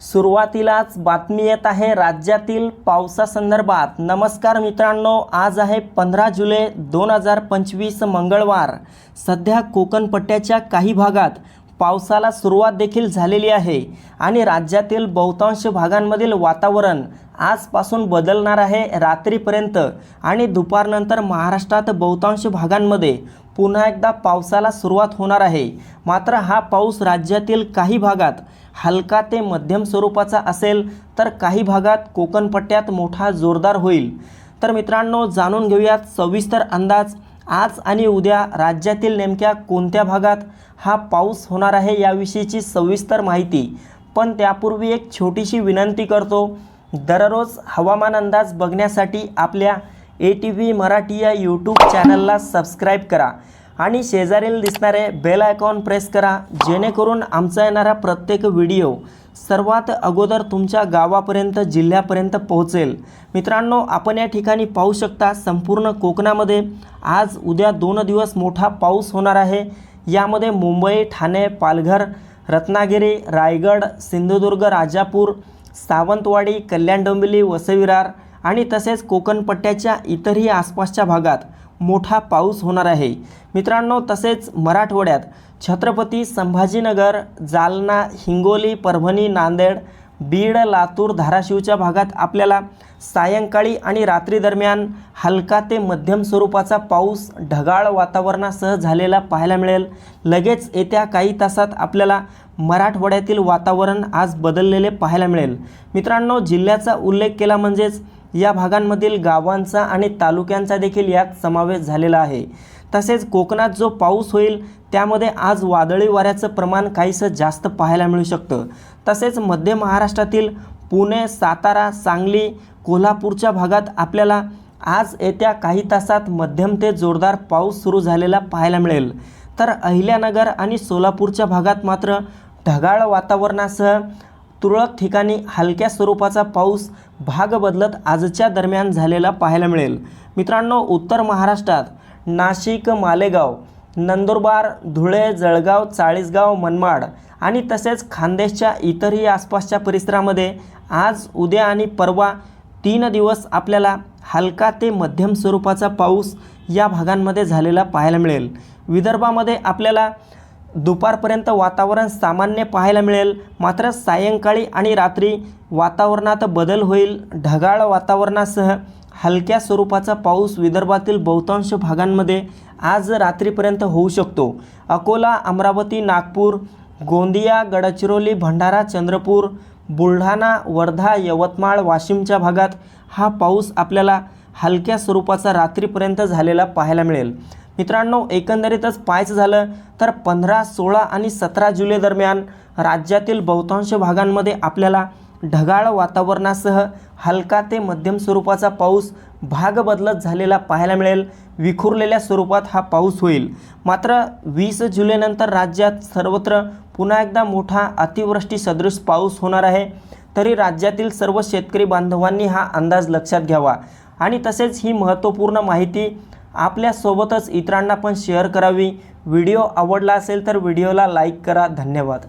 सुरुवातीलाच बातमी येत आहे राज्यातील पावसासंदर्भात. नमस्कार मित्रांनो आज आहे पंधरा जुलै दोन हजार पंचवीस मंगळवार. सध्या कोकणपट्ट्याच्या काही भागात पावसाला सुरुवात देखील झालेली आहे आणि राज्यातील बहुतांश भागांमधील वातावरण आजपासून बदलणार आहे रात्रीपर्यंत आणि दुपारनंतर महाराष्ट्रात बहुतांश भागांमध्ये पुन्हा एकदा पावसाला सुरुवात होणार आहे. मात्र हा पाऊस राज्यातील काही भागात हलका ते मध्यम स्वरूपाचा असेल तर काही भागात कोकणपट्ट्यात मोठा जोरदार होईल. तर मित्रांनो जाणून घेऊयात सविस्तर अंदाज. आज आणि उद्या राज्यातील नेमक्या कोणत्या भागात हा पाऊस होणार आहे याविषयीची सविस्तर माहिती. पण त्यापूर्वी एक छोटीशी विनंती करतो. दररोज हवामान अंदाज बघण्यासाठी आपल्या ए टी व्ही मराठी या यूट्यूब चॅनलला सबस्क्राईब करा. आणि शेजारील दिसणारे बेल आयकॉन प्रेस करा जेणेकरून आमचा येणारा प्रत्येक व्हिडिओ सर्वात अगोदर तुमच्या गावापर्यंत जिल्ह्यापर्यंत पोहोचेल. मित्रांनो आपण या ठिकाणी पाहू शकता संपूर्ण कोकणामध्ये आज उद्या दोन दिवस मोठा पाऊस होणार आहे. यामध्ये मुंबई ठाणे पालघर रत्नागिरी रायगड सिंधुदुर्ग राजापूर सावंतवाडी कल्याण डोंबिवली वसविरार आणि तसेच कोकणपट्ट्याच्या इतरही आसपासच्या भागात. मोठा पाऊस होणार आहे. मित्रांनो तसेच मराठवाड्यात छत्रपती संभाजीनगर जालना हिंगोली परभणी नांदेड बीड लातूर धाराशिवच्या भागात आपल्याला सायंकाळी आणि रात्री दरम्यान हलका ते मध्यम स्वरूपाचा पाऊस ढगाळ वातावरणासह झालेला पाहायला मिळेल. लगेच येत्या काही तासात आपल्याला मराठवाड्यातील वातावरण आज बदललेले पाहायला मिळेल. मित्रांनो जिल्ह्याचा उल्लेख केला म्हणजेच या भागांमधील गावांचा आणि तालुक्यांचा देखील यात समावेश झालेला आहे. तसेच कोकणात जो पाऊस होईल त्यामध्ये आज वादळी वाऱ्याचं प्रमाण काहीसं जास्त पाहायला मिळू शकतं. तसेच मध्य महाराष्ट्रातील पुणे सातारा सांगली कोल्हापूरच्या भागात आपल्याला आज येत्या काही तासात मध्यम ते जोरदार पाऊस सुरू झालेला पाहायला मिळेल. तर अहिल्यानगर आणि सोलापूरच्या भागात मात्र ढगाळ वातावरणासह तुरळक ठिकाणी हलक्या स्वरूपाचा पाऊस भाग बदलत आजच्या दरम्यान झालेला पाहायला मिळेल. मित्रांनो उत्तर महाराष्ट्रात नाशिक मालेगाव नंदुरबार धुळे जळगाव चाळीसगाव मनमाड आणि तसेच खानदेशच्या इतरही आसपासच्या परिसरामध्ये आज उद्या आणि परवा तीन दिवस आपल्याला हलका ते मध्यम स्वरूपाचा पाऊस या भागांमध्ये झालेला पाहायला मिळेल. विदर्भामध्ये आपल्याला दुपारपर्यंत वातावरण सामान्य पाहायला मिळेल. मात्र सायंकाळी आणि रात्री वातावरणात बदल होईल. ढगाळ वातावरणासह हलक्या स्वरूपाचा पाऊस विदर्भातील बहुतांश भागांमध्ये आज रात्रीपर्यंत होऊ शकतो. अकोला अमरावती नागपूर गोंदिया गडचिरोली भंडारा चंद्रपूर बुलढाणा वर्धा यवतमाळ वाशिमच्या भागात हा पाऊस आपल्याला हलक्या स्वरूपाचा रात्रीपर्यंत झालेला पाहायला मिळेल. मित्रांनो एकंदरीतच पाहायचं झालं तर पंधरा सोळा आणि सतरा जुलै दरम्यान राज्यातील बहुतांश भागांमध्ये आपल्याला ढगाळ वातावरणासह हलका ते मध्यम स्वरूपाचा पाऊस भाग बदलत झालेला पाहायला मिळेल. विखुरलेल्या स्वरूपात हा पाऊस होईल. मात्र वीस जुलैनंतर राज्यात सर्वत्र पुन्हा एकदा मोठा अतिवृष्टी सदृश पाऊस होणार आहे. तरी राज्यातील सर्व शेतकरी बांधवांनी हा अंदाज लक्षात घ्यावा. आणि तसेच ही महत्त्वपूर्ण माहिती आपल्यासोबतच इतरांना पण शेअर करावी. व्हिडिओ आवडला असेल तर व्हिडिओला लाईक करा. धन्यवाद.